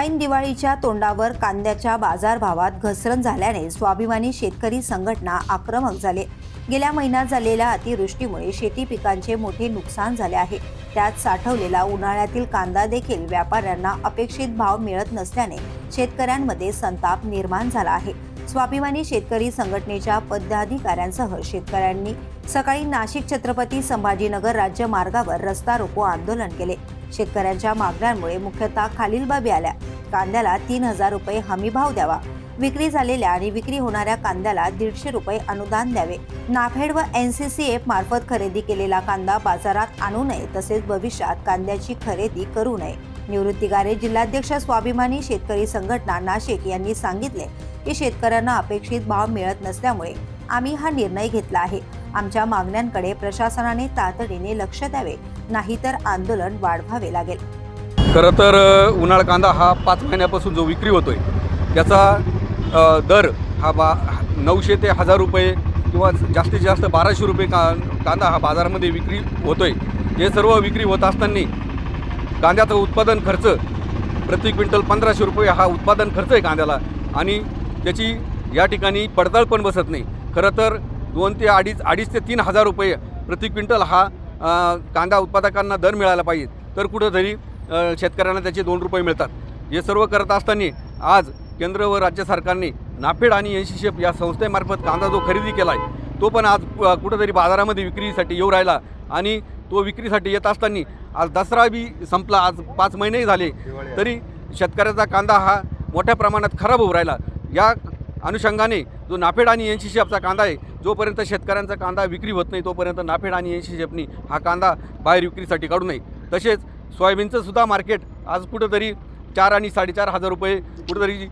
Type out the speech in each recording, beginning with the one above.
ऐन दिवाळीच्या तोंडावर कांद्याच्या बाजारभावात घसरण झाल्याने स्वाभिमानी शेतकरी संघटना आक्रमक झाले. गेल्या महिन्यात झालेल्या अतिवृष्टीमुळे शेती पिकांचे मोठे नुकसान झाले आहे. त्यात साठवलेला उन्हाळ्यातील कांदा देखील व्यापाऱ्यांना अपेक्षित भाव मिळत नसल्याने शेतकऱ्यांमध्ये संताप निर्माण झाला आहे. स्वाभिमानी शेतकरी संघटनेच्या पदाधिकाऱ्यांसह शेतकऱ्यांनी सकाळी नाशिक छत्रपती संभाजीनगर राज्य मार्गावर रस्ता रोको आंदोलन केले. शेतकऱ्यांच्या मागण्यांमुळे मुख्यतः खालील बाबी आल्या. कांद्याला तीन हजार रुपये हमी भाव द्यावा. विक्री झालेल्या आणि विक्री होणाऱ्या कांद्याला दीडशे रुपये अनुदान द्यावे. नाफेड व एन सी सी एफ मार्फत खरेदी केलेला कांदा बाजारात आणू नये तसेच भविष्यात कांद्याची खरेदी करू नये. निवृत्तीगारे जिल्हाध्यक्ष स्वाभिमानी शेतकरी संघटना नाशिक यांनी सांगितले की शेतकऱ्यांना अपेक्षित भाव मिळत नसल्यामुळे आम्ही हा निर्णय घेतला आहे. आमच्या मागण्यांकडे प्रशासनाने तातडीने लक्ष द्यावे नाहीतर आंदोलन वाढवावे लागेल. खरं तर उन्हाळ कांदा हा पाच महिन्यापासून जो विक्री होतो आहे त्याचा दर हा बा नऊशे ते हजार रुपये किंवा जास्तीत जास्त बाराशे रुपये का कांदा हा बाजारामध्ये विक्री होतो आहे हे सर्व विक्री होत असताना कांद्याचं उत्पादन खर्च प्रति क्विंटल पंधराशे रुपये हा उत्पादन खर्च आहे कांद्याला आणि त्याची या ठिकाणी पडताळ पण बसत नाही. खरं तर दोन ते अडीच अडीच ते तीन हजार रुपये प्रति क्विंटल हा कांदा उत्पादकांना दर मिळाला पाहिजे. तर कुठंतरी शेतकऱ्यांना त्याचे दोन रुपये मिळतात. हे सर्व करत असताना आज केंद्र व राज्य सरकारने नाफेड आणि एन सी या संस्थेमार्फत कांदा जो खरेदी केला आहे तो पण आज कुठंतरी बाजारामध्ये विक्रीसाठी येऊ राहिला आणि तो विक्रीसाठी येत असताना आज दसरा बी संपला. आज पाच महिनेही झाले तरी शेतकऱ्याचा कांदा हा मोठ्या प्रमाणात खराब होऊ राहिला. या अनुषंगाने जो नाफेड आणि एन सी कांदा आहे जोपर्यंत शेतकऱ्यांचा कांदा विक्री होत नाही तोपर्यंत नाफेड आणि एन सी हा कांदा बाहेर विक्रीसाठी काढू नये. तसेच सोयाबीनचं सुद्धा मार्केट आज कुठंतरी चार आणि साडेचार हजार रुपये कुठंतरी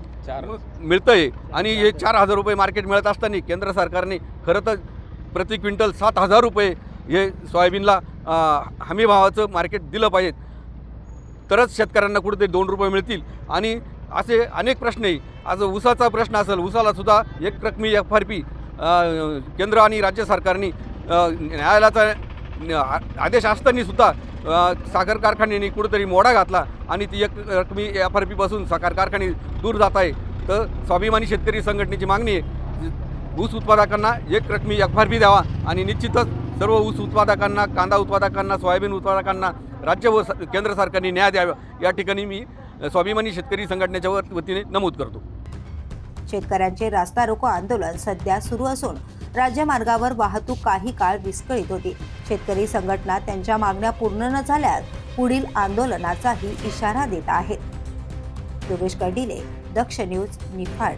मिळतं आहे आणि हे चार हजार रुपये मार्केट मिळत असताना केंद्र सरकारने खरं तर प्रति क्विंटल सात हजार रुपये हे सोयाबीनला अं, हमी भावाचं मार्केट दिलं पाहिजे. तरच शेतकऱ्यांना कुठेतरी दोन रुपये मिळतील. आणि असे अनेक प्रश्न आहे आज ऊसाचा प्रश्न असेल ऊसाला सुद्धा एक रकमी एफ आर पी केंद्र आणि राज्य सरकारने न्यायालयाचा आदेश असताना सुद्धा साखर कारखान्याने कुठेतरी मोडा घातला आणि ती एक रकमी एफ आर पीपासून साखर कारखाने दूर जात आहे. तर स्वाभिमानी शेतकरी संघटनेची मागणी आहे ऊस उत्पादकांना एक रकमी एफ आर पी द्यावा आणि निश्चितच सर्व ऊस उत्पादकांना कांदा उत्पादकांना सोयाबीन उत्पादकांना राज्य व स- केंद्र सरकारने न्याय द्यावा. या ठिकाणी मी स्वाभिमानी शेतकरी संघटनेच्या वतीने नमूद करतो. शेतकऱ्यांचे रास्ता रोको आंदोलन सध्या सुरू असून राज्यमार्गावर वाहतूक काही काळ विस्कळीत होती. शेतकरी संघटना त्यांच्या मागण्या पूर्ण न झाल्यास पुढील आंदोलनाचाही इशारा देत आहेत. योगेश कर्डिले दक्ष न्यूज निफाड.